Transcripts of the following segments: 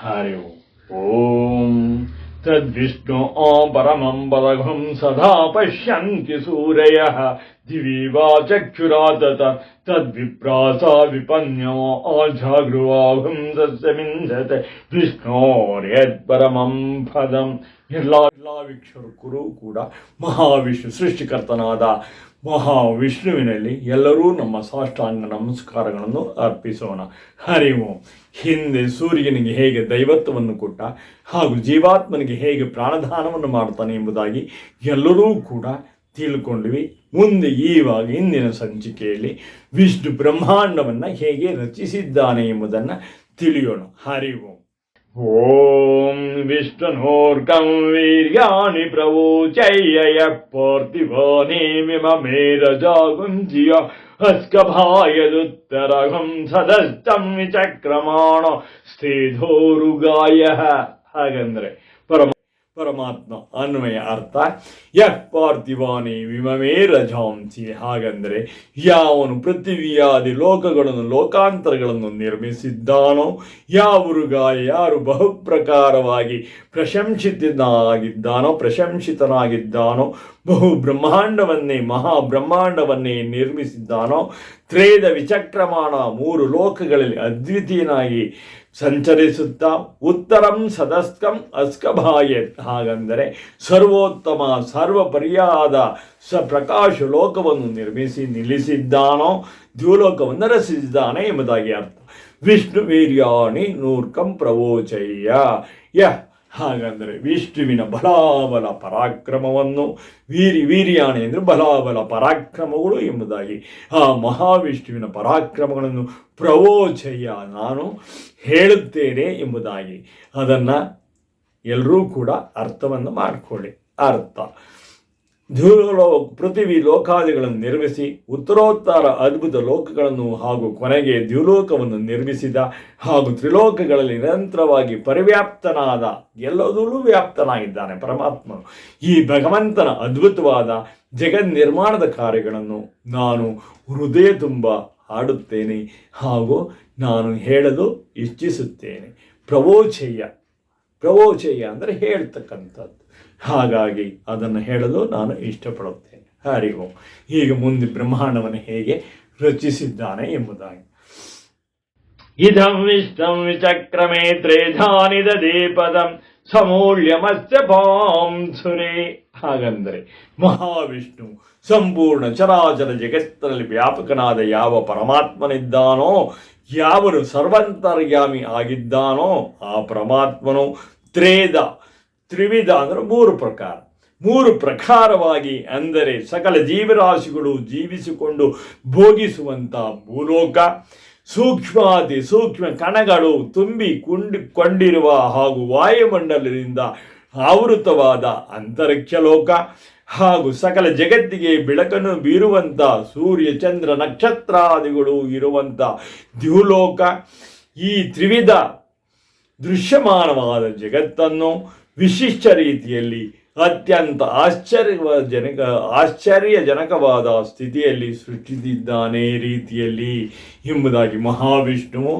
हरि ओम। तद्विष्णु परमम् पदघम् सदा पश्यन्ति सूरयः। दिवीवा चक्षुरातत तद्विप्रासा विपन्यो आजागृवाघम् तस्य विन्दते विष्णोर्यत्परमम् निर्ला ಎಲ್ಲ ವೀಕ್ಷಕರು ಕೂಡ ಮಹಾವಿಷ್ಣು ಸೃಷ್ಟಿಕರ್ತನಾದ ಮಹಾವಿಷ್ಣುವಿನಲ್ಲಿ ಎಲ್ಲರೂ ನಮ್ಮ ಸಾಷ್ಟಾಂಗ ನಮಸ್ಕಾರಗಳನ್ನು ಅರ್ಪಿಸೋಣ. ಹರಿ ಓಂ ಹಿಂದೆ ಸೂರ್ಯನಿಗೆ ಹೇಗೆ ದೈವತ್ವವನ್ನು ಕೊಟ್ಟ ಹಾಗೂ ಜೀವಾತ್ಮನಿಗೆ ಹೇಗೆ ಪ್ರಾಣದಾನವನ್ನು ಮಾಡ್ತಾನೆ ಎಂಬುದಾಗಿ ಎಲ್ಲರೂ ಕೂಡ ತಿಳ್ಕೊಂಡ್ವಿ. ಮುಂದೆ ಈವಾಗ ಇಂದಿನ ಸಂಚಿಕೆಯಲ್ಲಿ ವಿಷ್ಣು ಬ್ರಹ್ಮಾಂಡವನ್ನು ಹೇಗೆ ರಚಿಸಿದ್ದಾನೆ ಎಂಬುದನ್ನು ತಿಳಿಯೋಣ. ಹರಿ ಓಂ ಓಂ ವಿಷ್ಣುನೋರ್ಕಂ ವೀರ್ಯಾಣಿ ಪ್ರವೋಚಯ್ಯ ಪಾರ್ಥಿವಾನೇಮಿಮೇರಜಾಗುಂಜಿಯ ಹಸ್ಕಭಾಯದುತ್ತರಗಂ ಸದಸ್ತಂ ವಿಚಕ್ರಮಾಣ ಸ್ಥಿಧೋರುಗಾಯ ಹಾಗಂದ್ರೆ ಪರಮ ಪರಮಾತ್ಮ ಅನ್ವಯ ಅರ್ಥ. ಯಕ್ ಪಾರ್ಥಿವಾನಿ ವಿಮಮೇ ರಜಾಂಸಿ ಹಾಗಂದರೆ ಯಾವನು ಪೃಥ್ವಿಯಾದಿ ಲೋಕಗಳನ್ನು, ಲೋಕಾಂತರಗಳನ್ನು ನಿರ್ಮಿಸಿದ್ದಾನೋ ಯಾವರುಗಾಯ ಯಾರು ಬಹುಪ್ರಕಾರವಾಗಿ ಪ್ರಶಂಸಿತನಾಗಿದ್ದಾನೋ ಪ್ರಶಂಸಿತನಾಗಿದ್ದಾನೋ ಬಹು ಬ್ರಹ್ಮಾಂಡವನ್ನೇ ಮಹಾ ಬ್ರಹ್ಮಾಂಡವನ್ನೇ ನಿರ್ಮಿಸಿದ್ದಾನೋ, ತ್ರೇದ ವಿಚಕ್ರಮಾಣ ಮೂರು ಲೋಕಗಳಲ್ಲಿ ಅದ್ವಿತೀಯನಾಗಿ ಸಂಚರಿಸುತ್ತಾ ಉತ್ತರಂ ಸದಸ್ಕಂ ಅಸ್ಕಭಾಯ ಹಾಗಂದರೆ ಸರ್ವೋತ್ತಮ, ಸರ್ವಪರ್ಯಾದ ಸ ಪ್ರಕಾಶ ಲೋಕವನ್ನು ನಿರ್ಮಿಸಿ ನಿಲ್ಲಿಸಿದ್ದಾನೋ, ದ್ಯೂಲೋಕವನ್ನು ರಚಿಸಿದ್ದಾನೆ ಎಂಬುದಾಗಿ ಅರ್ಥ. ವಿಷ್ಣು ವೀರ್ಯಾಣಿ ನೂರ್ಕಂ ಪ್ರವೋಚಯ್ಯ. ಯಃ ಹಾಗಂದರೆ ವಿಷ್ಣುವಿನ ಬಲಾಬಲ ಪರಾಕ್ರಮವನ್ನು ವೀರಿ ವೀರ್ಯಾಣೆ ಅಂದರೆ ಬಲಾಬಲ ಪರಾಕ್ರಮಗಳು ಎಂಬುದಾಗಿ ಆ ಮಹಾವಿಷ್ಣುವಿನ ಪರಾಕ್ರಮಗಳನ್ನು ಪ್ರವೋಚಯ್ಯ ನಾನು ಹೇಳುತ್ತೇನೆ ಎಂಬುದಾಗಿ. ಅದನ್ನು ಎಲ್ಲರೂ ಕೂಡ ಅರ್ಥವನ್ನು ಮಾಡಿಕೊಳ್ಳಿ. ಅರ್ಥ. ಧ್ರುವಲೋ ಪೃಥ್ವಿ ಲೋಕಾದಿಗಳನ್ನು ನಿರ್ಮಿಸಿ, ಉತ್ತರೋತ್ತರ ಅದ್ಭುತ ಲೋಕಗಳನ್ನು ಹಾಗೂ ಕೊನೆಗೆ ದ್ಯುಲೋಕವನ್ನು ನಿರ್ಮಿಸಿದ ಹಾಗೂ ತ್ರಿಲೋಕಗಳಲ್ಲಿ ನಿರಂತರವಾಗಿ ಪರಿವ್ಯಾಪ್ತನಾದ ಎಲ್ಲದರಲ್ಲೂ ವ್ಯಾಪ್ತನಾಗಿದ್ದಾನೆ ಪರಮಾತ್ಮನು. ಈ ಭಗವಂತನ ಅದ್ಭುತವಾದ ಜಗನ್ ನಿರ್ಮಾಣದ ಕಾರ್ಯಗಳನ್ನು ನಾನು ಹೃದಯ ತುಂಬ ಹಾಡುತ್ತೇನೆ ಹಾಗೂ ನಾನು ಹೇಳಲು ಇಚ್ಛಿಸುತ್ತೇನೆ. ಪ್ರವೋಚಯ್ಯ ಪ್ರವೋಚಯ್ಯ ಅಂದರೆ ಹೇಳ್ತಕ್ಕಂಥದ್ದು. ಹಾಗಾಗಿ ಅದನ್ನು ಹೇಳಲು ನಾನು ಇಷ್ಟಪಡುತ್ತೇನೆ. ಹರಿ ಓಂ. ಈಗ ಮುಂದೆ ಬ್ರಹ್ಮಾಂಡವನ್ನು ಹೇಗೆ ರಚಿಸಿದ್ದಾನೆ ಎಂಬುದಾಗಿ. ಇದಂ ವಿಷ್ಣಂ ವಿಚಕ್ರಮೇ ತ್ರೇಧಾನಿದ ದೀಪದಂ ಸಮೂಲ್ಯಮಸ್ಯ ಪಾಂಸುರೇ ಹಾಗಂದರೆ ಮಹಾವಿಷ್ಣು ಸಂಪೂರ್ಣ ಚರಾಚರ ಜಗತ್ತಿನಲ್ಲಿ ವ್ಯಾಪಕನಾದ ಯಾವ ಪರಮಾತ್ಮನಿದ್ದಾನೋ ಯಾವನು ಸರ್ವಂತರ್ಯಾಮಿ ಆಗಿದ್ದಾನೋ ಆ ಪರಮಾತ್ಮನು ತ್ರೇದ ತ್ರಿವಿಧ ಅಂದರೆ ಮೂರು ಪ್ರಕಾರ. ಮೂರು ಪ್ರಕಾರವಾಗಿ ಅಂದರೆ ಸಕಲ ಜೀವರಾಶಿಗಳು ಜೀವಿಸಿಕೊಂಡು ಭೋಗಿಸುವಂಥ ಭೂಲೋಕ ಸೂಕ್ಷ್ಮಾತಿ ಸೂಕ್ಷ್ಮ ಕಣಗಳು ತುಂಬಿ ಕುಂಡಿ, ಕೊಂಡಿರುವ ಹಾಗೂ ವಾಯುಮಂಡಲದಿಂದ ಆವೃತವಾದ ಅಂತರಿಕ್ಷ ಲೋಕ ಹಾಗೂ ಸಕಲ ಜಗತ್ತಿಗೆ ಬೆಳಕನ್ನು ಬೀರುವಂಥ ಸೂರ್ಯ, ಚಂದ್ರ, ನಕ್ಷತ್ರಾದಿಗಳು ಇರುವಂಥ ದ್ಯುಲೋಕ. ಈ ತ್ರಿವಿಧ ದೃಶ್ಯಮಾನವಾದ ಜಗತ್ತನ್ನು ವಿಶಿಷ್ಟ ರೀತಿಯಲ್ಲಿ ಅತ್ಯಂತ ಆಶ್ಚರ್ಯಜನಕ ಆಶ್ಚರ್ಯಜನಕವಾದ ಸ್ಥಿತಿಯಲ್ಲಿ ಸೃಷ್ಟಿಸಿದ್ದಾನೆ ರೀತಿಯಲ್ಲಿ ಎಂಬುದಾಗಿ ಮಹಾವಿಷ್ಣುವು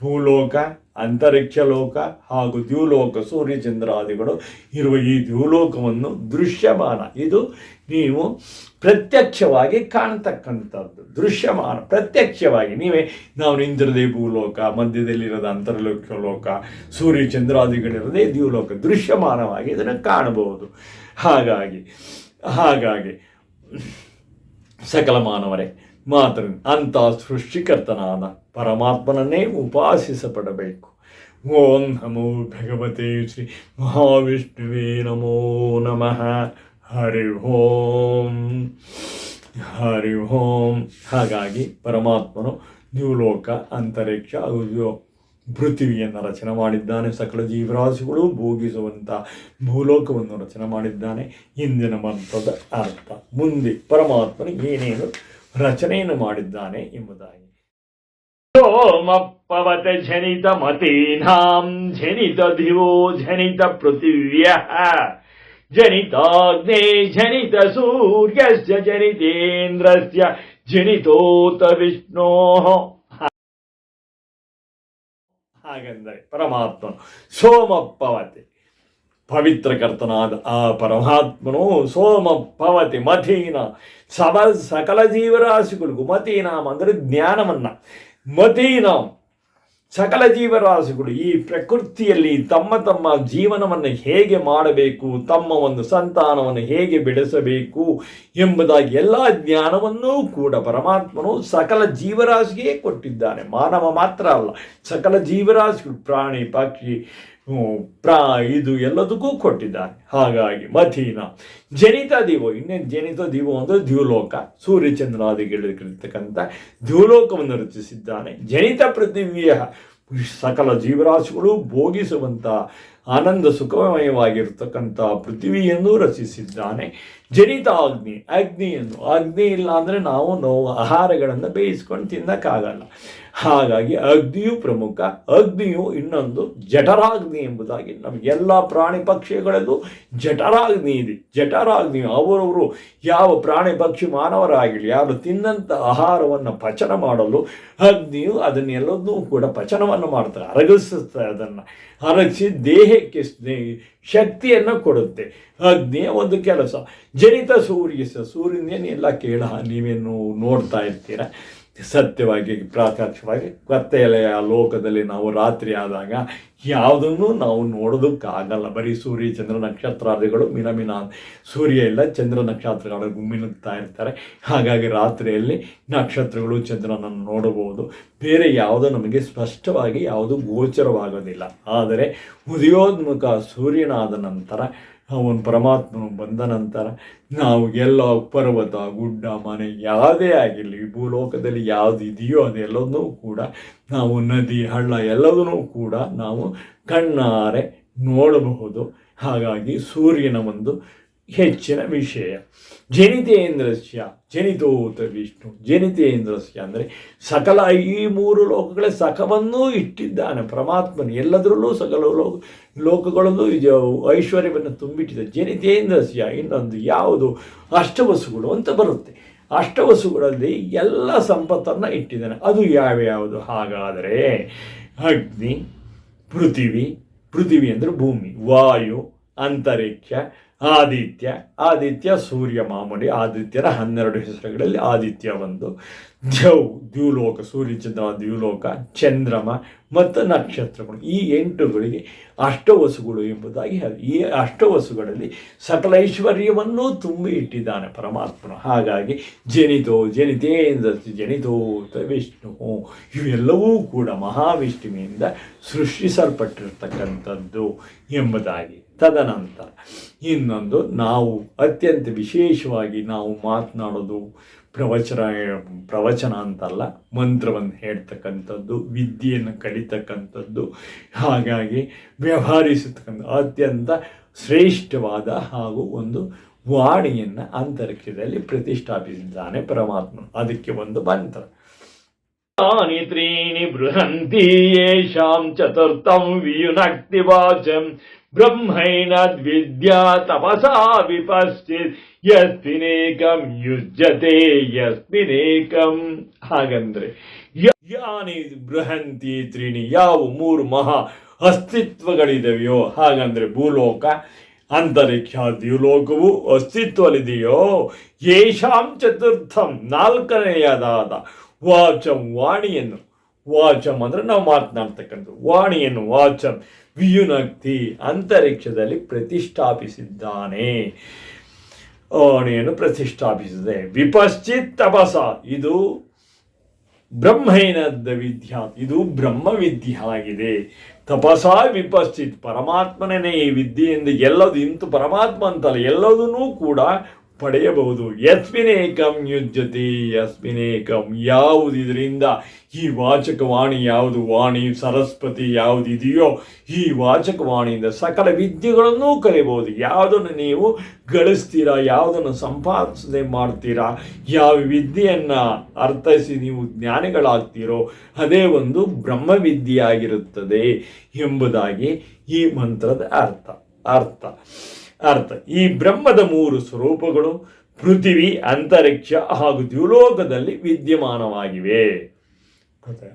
ಭೂಲೋಕ ಅಂತರಿಕ್ಷ ಲೋಕ ಹಾಗೂ ದ್ಯೂಲೋಕ ಸೂರ್ಯಚಂದ್ರಾದಿಗಳು ಇರುವ ಈ ದ್ಯುಲೋಕವನ್ನು ದೃಶ್ಯಮಾನ. ಇದು ನೀವು ಪ್ರತ್ಯಕ್ಷವಾಗಿ ಕಾಣ್ತಕ್ಕಂಥದ್ದು. ದೃಶ್ಯಮಾನ, ಪ್ರತ್ಯಕ್ಷವಾಗಿ. ನೀವೇ, ನಾವು ನಿಂತಿರದೆ ಭೂಲೋಕ, ಮಧ್ಯದಲ್ಲಿರೋದು ಅಂತರ್ಲೋಕ ಲೋಕ ಸೂರ್ಯ ದ್ಯುಲೋಕ ದ್ಯೂಲೋಕ ದೃಶ್ಯಮಾನವಾಗಿ ಇದನ್ನು ಕಾಣಬಹುದು. ಹಾಗಾಗಿ ಹಾಗಾಗಿ ಸಕಲ ಮಾನವರೇ ಮಾತ್ರ ಅಂಥ ಸೃಷ್ಟಿಕರ್ತನಾದ ಪರಮಾತ್ಮನನ್ನೇ ಉಪಾಸಿಸಪಡಬೇಕು. ಓಂ ನಮೋ ಭಗವತೆ ಶ್ರೀ ಮಹಾವಿಷ್ಣುವೇ ನಮೋ ನಮಃ. ಹರಿ ಓಂ. ಹರಿ ಓಂ. ಹಾಗಾಗಿ ಪರಮಾತ್ಮನು ದ್ಯುಲೋಕ, ಅಂತರಿಕ್ಷ ಹಾಗೂ ಪೃಥ್ವಿಯನ್ನು ರಚನೆ ಮಾಡಿದ್ದಾನೆ. ಸಕಲ ಜೀವರಾಶಿಗಳು ಭೋಗಿಸುವಂಥ ಭೂಲೋಕವನ್ನು ರಚನೆ ಮಾಡಿದ್ದಾನೆ. ಇಂದಿನ ಮಂತ್ರದ ಅರ್ಥ. ಮುಂದೆ ಪರಮಾತ್ಮನು ಏನೇನು ರಚನೆಯನ್ನು ಮಾಡಿದ್ದಾನೆ ಎಂಬುದಾಗಿ ಸೋಮಪ್ಪವತ ಜನಿತ ಮತೀನಾಂ ಜನಿತ ದಿವೋ ಜನಿತ ಪೃಥಿವ್ಯ ಜನಿತಾಗ್ನೇ ಜನಿತ ಸೂರ್ಯಸ್ಯ ಜನಿತೇಂದ್ರಸ್ಯ ಜನಿತೋತ ವಿಷ್ಣೋ ಹಾಗೆಂದರೆ ಪರಮಾತ್ಮನು ಸೋಮಪ್ಪವತೆ ಪವಿತ್ರ ಕರ್ತನಾದ ಆ ಪರಮಾತ್ಮನು ಸೋಮ ಪವತಿ ಮತೀನ ಸಮ ಸಕಲ ಜೀವರಾಶಿಗಳಿಗೂ ಮತೀನಾಮ್ ಅಂದರೆ ಜ್ಞಾನವನ್ನ ಮತೀನಾಮ್ ಸಕಲ ಜೀವರಾಶಿಗಳು ಈ ಪ್ರಕೃತಿಯಲ್ಲಿ ತಮ್ಮ ತಮ್ಮ ಜೀವನವನ್ನು ಹೇಗೆ ಮಾಡಬೇಕು, ತಮ್ಮ ಒಂದು ಸಂತಾನವನ್ನು ಹೇಗೆ ಬೆಳೆಸಬೇಕು ಎಂಬುದಾಗಿ ಎಲ್ಲ ಜ್ಞಾನವನ್ನೂ ಕೂಡ ಪರಮಾತ್ಮನು ಸಕಲ ಜೀವರಾಶಿಗೆ ಕೊಟ್ಟಿದ್ದಾನೆ. ಮಾನವ ಮಾತ್ರ ಅಲ್ಲ, ಸಕಲ ಜೀವರಾಶಿಗಳು, ಪ್ರಾಣಿ, ಪಕ್ಷಿ ಪ್ರಾ ಇದು ಎಲ್ಲದಕ್ಕೂ ಕೊಟ್ಟಿದ್ದಾರೆ. ಹಾಗಾಗಿ ಮಥೀನ ಜನಿತ ದೀವೋ, ಇನ್ನೇನು ಜನಿತ ದೀವೋ ಅಂದರೆ ದ್ಯೂಲೋಕ. ಸೂರ್ಯಚಂದ್ರಾದಿಗಳಿರ್ತಕ್ಕಂಥ ದ್ಯುಲೋಕವನ್ನು ರಚಿಸಿದ್ದಾನೆ. ಜನಿತ ಪೃಥಿವಿಯ ಸಕಲ ಜೀವರಾಶಿಗಳು ಭೋಗಿಸುವಂಥ ಆನಂದ ಸುಖಮಯವಾಗಿರ್ತಕ್ಕಂಥ ಪೃಥ್ವಿಯನ್ನು ರಚಿಸಿದ್ದಾನೆ. ಜನಿತ ಅಗ್ನಿ ಅಗ್ನಿಯನ್ನು. ಅಗ್ನಿ ಇಲ್ಲ ಅಂದರೆ ನಾವು ನೋವು, ಆಹಾರಗಳನ್ನು ಬೇಯಿಸ್ಕೊಂಡು ತಿನ್ನಕ್ಕಾಗಲ್ಲ. ಹಾಗಾಗಿ ಅಗ್ನಿಯು ಪ್ರಮುಖ, ಅಗ್ನಿಯು ಇನ್ನೊಂದು ಜಠರಾಗ್ನಿ ಎಂಬುದಾಗಿ ನಮಗೆಲ್ಲ ಪ್ರಾಣಿ ಪಕ್ಷಿಗಳಲ್ಲೂ ಜಠರಾಗ್ನಿ ಇದೆ. ಜಠರಾಗ್ನಿ ಅವರವರು ಯಾವ ಪ್ರಾಣಿ ಪಕ್ಷಿ ಮಾನವರಾಗಿರಲಿ, ಯಾರು ತಿನ್ನಂಥ ಆಹಾರವನ್ನು ಪಚನ ಮಾಡಲು ಅಗ್ನಿಯು ಅದನ್ನೆಲ್ಲದನ್ನೂ ಕೂಡ ಪಚನವನ್ನು ಮಾಡ್ತಾರೆ, ಅರಗಿಸುತ್ತೆ ಅದನ್ನು. ಅರಗಿಸಿ ದೇಹಕ್ಕೆ ಶಕ್ತಿಯನ್ನು ಕೊಡುತ್ತೆ. ಅಗ್ನಿಯ ಒಂದು ಕೆಲಸ, ಜನಿತ ಸೂರ್ಯ ಸೂರ್ಯನೇನೆಲ್ಲ ಕೇಳ, ನೀವೇನು ನೋಡ್ತಾ ಇರ್ತೀರ? ಸತ್ಯವಾಗಿ ಪ್ರಾಕಾಕ್ಷವಾಗಿ ಕತ್ತೆಲೆಯ ಲೋಕದಲ್ಲಿ ನಾವು ರಾತ್ರಿ ಆದಾಗ ಯಾವುದನ್ನು ನಾವು ನೋಡೋದಕ್ಕಾಗಲ್ಲ. ಬರೀ ಸೂರ್ಯ, ಚಂದ್ರ, ನಕ್ಷತ್ರಾದಿಗಳು ಮಿನ ಮಿನ ಸೂರ್ಯ ಇಲ್ಲ, ಚಂದ್ರ ನಕ್ಷತ್ರಗಳು ಮಿನುಗ್ತಾ ಇರ್ತಾರೆ. ಹಾಗಾಗಿ ರಾತ್ರಿಯಲ್ಲಿ ನಕ್ಷತ್ರಗಳು ಚಂದ್ರನನ್ನು ನೋಡಬಹುದು. ಬೇರೆ ಯಾವುದೋ ನಮಗೆ ಸ್ಪಷ್ಟವಾಗಿ ಯಾವುದು ಗೋಚರವಾಗೋದಿಲ್ಲ. ಆದರೆ ಉದಯೋನ್ಮುಖ ಸೂರ್ಯನಾದ ನಂತರ ಅವನು ಪರಮಾತ್ಮನು ಬಂದ ನಂತರ ನಾವು ಎಲ್ಲ ಪರ್ವತ, ಗುಡ್ಡ, ಮನೆ ಯಾವುದೇ ಆಗಿರಲಿ ಭೂಲೋಕದಲ್ಲಿ ಯಾವುದು ಇದೆಯೋ ಅದೆಲ್ಲವನ್ನೂ ಕೂಡ ನಾವು ನದಿ, ಹಳ್ಳ ಎಲ್ಲವನ್ನೂ ಕೂಡ ನಾವು ಕಣ್ಣಾರೆ ನೋಡಬಹುದು. ಹಾಗಾಗಿ ಸೂರ್ಯನ ಒಂದು ಹೆಚ್ಚಿನ ವಿಷಯ. ಜನಿತೇಂದ್ರಸ್ಯ, ಜನಿತೋತ ವಿಷ್ಣು, ಜನಿತೇಂದ್ರಸ್ಯ ಅಂದರೆ ಸಕಲ ಈ ಮೂರು ಲೋಕಗಳ ಸಖವನ್ನೂ ಇಟ್ಟಿದ್ದಾನೆ. ಪರಮಾತ್ಮನು ಎಲ್ಲದರಲ್ಲೂ ಸಕಲ ಲೋಕ, ಲೋಕಗಳಲ್ಲೂ ಇದು ಐಶ್ವರ್ಯವನ್ನು ತುಂಬಿಟ್ಟಿದೆ. ಜನಿತೇಂದ್ರಸ್ಯ ಇನ್ನೊಂದು ಯಾವುದು? ಅಷ್ಟವಸುಗಳು ಅಂತ ಬರುತ್ತೆ. ಅಷ್ಟವಸುಗಳಲ್ಲಿ ಎಲ್ಲ ಸಂಪತ್ತನ್ನು ಇಟ್ಟಿದ್ದಾನೆ. ಅದು ಯಾವ್ಯಾವುದು ಹಾಗಾದರೆ ಅಗ್ನಿ, ಪೃಥಿವಿ ಪೃಥಿವಿ ಅಂದರೆ ಭೂಮಿ, ವಾಯು ಅಂತರಿಕ್ಷ, ಆದಿತ್ಯ ಆದಿತ್ಯ ಸೂರ್ಯ ಮಾಮೂಲಿ, ಆದಿತ್ಯರ ಹನ್ನೆರಡು ಹೆಸರುಗಳಲ್ಲಿ ಆದಿತ್ಯ ಒಂದು. ದ್ಯೌ, ದ್ಯೂಲೋಕ ಸೂರ್ಯಚಂದ್ರ ದ್ಯೂಲೋಕ, ಚಂದ್ರಮ ಮತ್ತು ನಕ್ಷತ್ರಗಳು. ಈ ಎಂಟುಗಳಿಗೆ ಅಷ್ಟವಸುಗಳು ಎಂಬುದಾಗಿ ಈ ಅಷ್ಟವಸುಗಳಲ್ಲಿ ಸಕಲ ಐಶ್ವರ್ಯವನ್ನೂ ತುಂಬಿ ಇಟ್ಟಿದ್ದಾನೆ ಪರಮಾತ್ಮನು. ಹಾಗಾಗಿ ಜನಿತೋ ಜನಿತೇಂದ್ರ ಜನಿತೋ ವಿಷ್ಣು. ಇವೆಲ್ಲವೂ ಕೂಡ ಮಹಾವಿಷ್ಣುವಿನಿಂದ ಸೃಷ್ಟಿಸಲ್ಪಟ್ಟಿರ್ತಕ್ಕಂಥದ್ದು ಎಂಬುದಾಗಿ. ತದನಂತರ ಇನ್ನೊಂದು ನಾವು ಅತ್ಯಂತ ವಿಶೇಷವಾಗಿ ನಾವು ಮಾತನಾಡೋದು ಪ್ರವಚನ ಪ್ರವಚನ ಅಂತಲ್ಲ ಮಂತ್ರವನ್ನು ಹೇಳ್ತಕ್ಕಂಥದ್ದು ವಿದ್ಯೆಯನ್ನು ಕಲಿತಕ್ಕಂಥದ್ದು ಹಾಗಾಗಿ ವ್ಯವಹರಿಸತಕ್ಕಂಥ ಅತ್ಯಂತ ಶ್ರೇಷ್ಠವಾದ ಹಾಗೂ ಒಂದು ವಾಣಿಯನ್ನು ಅಂತರಿಕ್ಷದಲ್ಲಿ ಪ್ರತಿಷ್ಠಾಪಿಸಿದ್ದಾನೆ ಪರಮಾತ್ಮ ಅದಕ್ಕೆ ಒಂದು ಮಂತ್ರ तानि त्रीणि बृहन्ति येषां चतुर्थं वियुनक्ति वाचम् ब्रह्मैण द्विद्या तपसा विपश्चित् यस्मिनेकं युज्यते ಯಸ್ಮಿನೇಕಂ ಹಾಗಂದ್ರೆ ಯ- ಯಾನಿ ಬೃಹಂತಿ ತ್ರೀಣಿ ಯಾವ ಮೂರು ಮಹಾ ಅಸ್ತಿತ್ವಗಳಿದೆಯೋ ಹಾಗಂದ್ರೆ ಭೂಲೋಕ ಅಂತರಿಕ್ಷ ದ್ಯುಲೋಕವು ಅಸ್ತಿತ್ವದಲ್ಲಿದೆಯೋ ಯೇಷಾಂ ಚತುರ್ಥಂ ನಾಲ್ಕನೆಯದಾದ ವಾಚಂ ವಾಣಿಯನ್ನು ವಾಚಂ ಅಂದ್ರೆ ನಾವು ಮಾತನಾಡ್ತಕ್ಕಂಥ ವಾಣಿಯನ್ನು ವಾಚಂ, ವಿಯುನಕ್ತಿ ಅಂತರಿಕ್ಷದಲ್ಲಿ ಪ್ರತಿಷ್ಠಾಪಿಸಿದ್ದಾನೆ. ವಾಣಿಯನ್ನು ಪ್ರತಿಷ್ಠಾಪಿಸಿದೆ. ವಿಪಶ್ಚಿತ್ ತಪಸ, ಇದು ಬ್ರಹ್ಮೈನದ ವಿದ್ಯಾ, ಇದು ಬ್ರಹ್ಮವಿದ್ಯೆ ಆಗಿದೆ. ತಪಸ ವಿಪಶ್ಚಿತ್ ಪರಮಾತ್ಮನೇ ಈ ವಿದ್ಯೆಯಿಂದ ಎಲ್ಲದು ಇಂತು ಪರಮಾತ್ಮ ಅಂತಲ್ಲ, ಎಲ್ಲದನ್ನೂ ಕೂಡ ಪಡೆಯಬಹುದು. ಯಸ್ಮಿನೇಕಂ ಯುಜ್ಯತೆ ಯಸ್ಮಿನೇಕಂ ಯಾವುದು ಇದರಿಂದ ಈ ವಾಚಕವಾಣಿ ಯಾವುದು? ವಾಣಿ, ಸರಸ್ವತಿ ಯಾವುದು ಇದೆಯೋ ಈ ವಾಚಕವಾಣಿಯಿಂದ ಸಕಲ ವಿದ್ಯೆಗಳನ್ನೂ ಕಲಿಯಬಹುದು. ಯಾವುದನ್ನು ನೀವು ಗಳಿಸ್ತೀರಾ? ಯಾವುದನ್ನು ಸಂಪಾದಿಸದೆ ಮಾಡ್ತೀರಾ? ಯಾವ ವಿದ್ಯೆಯನ್ನು ಅರ್ಥೈಸಿ ನೀವು ಜ್ಞಾನಿಗಳಾಗ್ತೀರೋ, ಅದೇ ಒಂದು ಬ್ರಹ್ಮವಿದ್ಯೆಯಾಗಿರುತ್ತದೆ ಎಂಬುದಾಗಿ ಈ ಮಂತ್ರದ ಅರ್ಥ. ಅರ್ಥ. ಅರ್ಥ. ಈ ಬ್ರಹ್ಮದ ಮೂರು ಸ್ವರೂಪಗಳು ಪೃಥಿವಿ, ಅಂತರಿಕ್ಷ ಹಾಗೂ ದ್ಯುಲೋಕದಲ್ಲಿ ವಿದ್ಯಮಾನವಾಗಿವೆ.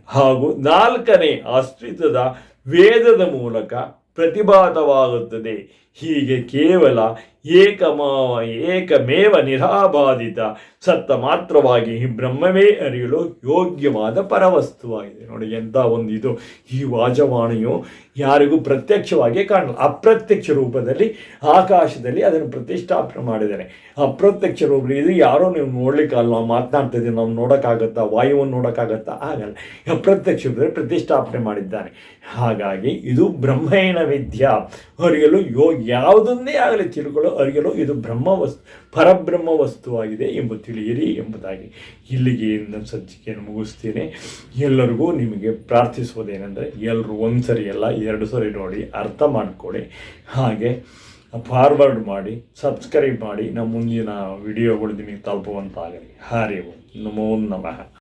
ಹಾಗೂ ನಾಲ್ಕನೇ ಅಸ್ತಿತ್ವದ ವೇದದ ಮೂಲಕ ಪ್ರತಿಭಾತವಾಗುತ್ತದೆ. ಹೀಗೆ ಕೇವಲ ಏಕಮ ಏಕಮೇವ ನಿರಾಬಾಧಿತ ಸತ್ತ ಮಾತ್ರವಾಗಿ ಈ ಬ್ರಹ್ಮವೇ ಅರಿಯಲು ಯೋಗ್ಯವಾದ ಪರವಸ್ತುವಾಗಿದೆ. ನೋಡಿ ಎಂಥ ಒಂದು ಇದು ಈ ವಾಜವಾಣಿಯು ಯಾರಿಗೂ ಪ್ರತ್ಯಕ್ಷವಾಗಿ ಕಾಣಲ್ಲ. ಅಪ್ರತ್ಯಕ್ಷ ರೂಪದಲ್ಲಿ, ಆಕಾಶದಲ್ಲಿ ಅದನ್ನು ಪ್ರತಿಷ್ಠಾಪನೆ ಮಾಡಿದ್ದಾರೆ. ಅಪ್ರತ್ಯಕ್ಷ ರೂಪದಲ್ಲಿ ಇದು ಯಾರೋ ನೀವು ನೋಡ್ಲಿಕ್ಕಲ್ಲ ನಾವು ಮಾತನಾಡ್ತಾ ಇದ್ದೀವಿ ನಾವು ನೋಡೋಕ್ಕಾಗತ್ತಾ, ವಾಯುವನ್ನು ನೋಡೋಕ್ಕಾಗತ್ತಾ? ಆಗಲ್ಲ ಅಪ್ರತ್ಯಕ್ಷ ರೂಪದಲ್ಲಿ ಪ್ರತಿಷ್ಠಾಪನೆ ಮಾಡಿದ್ದಾರೆ. ಹಾಗಾಗಿ ಇದು ಬ್ರಹ್ಮೇಣ ವಿದ್ಯಾ. ಅರಿಯಲು ಯೋ ಯಾವುದನ್ನೇ ಆಗಲಿ ತಿಳ್ಕೊಳ್ಳೋ, ಅರಿಯಲು ಇದು ಬ್ರಹ್ಮ ವಸ್ತು ಪರಬ್ರಹ್ಮ ವಸ್ತುವಾಗಿದೆ ಎಂಬ ತಿಳಿಯಿರಿ ಎಂಬುದಾಗಿ ಇಲ್ಲಿಗೆ ನನ್ನ ಸಂಚಿಕೆಯನ್ನು ಮುಗಿಸ್ತೇನೆ ಎಲ್ಲರಿಗೂ ನಿಮಗೆ ಪ್ರಾರ್ಥಿಸುವುದೇನೆಂದರೆ ಎಲ್ಲರೂ ಒಂದು ಸರಿ ಅಲ್ಲ, ಎರಡು ಸರಿ ನೋಡಿ, ಅರ್ಥ ಮಾಡಿಕೊಡಿ ಹಾಗೆ ಫಾರ್ವರ್ಡ್ ಮಾಡಿ ಸಬ್ಸ್ಕ್ರೈಬ್ ಮಾಡಿ. ನಮ್ಮ ಮುಂದಿನ ವಿಡಿಯೋಗಳು ನಿಮಗೆ ತಲುಪುವಂತಾಗಲಿ. ಹರಿ ಓಂ. ನಮೋ ನಮಃ.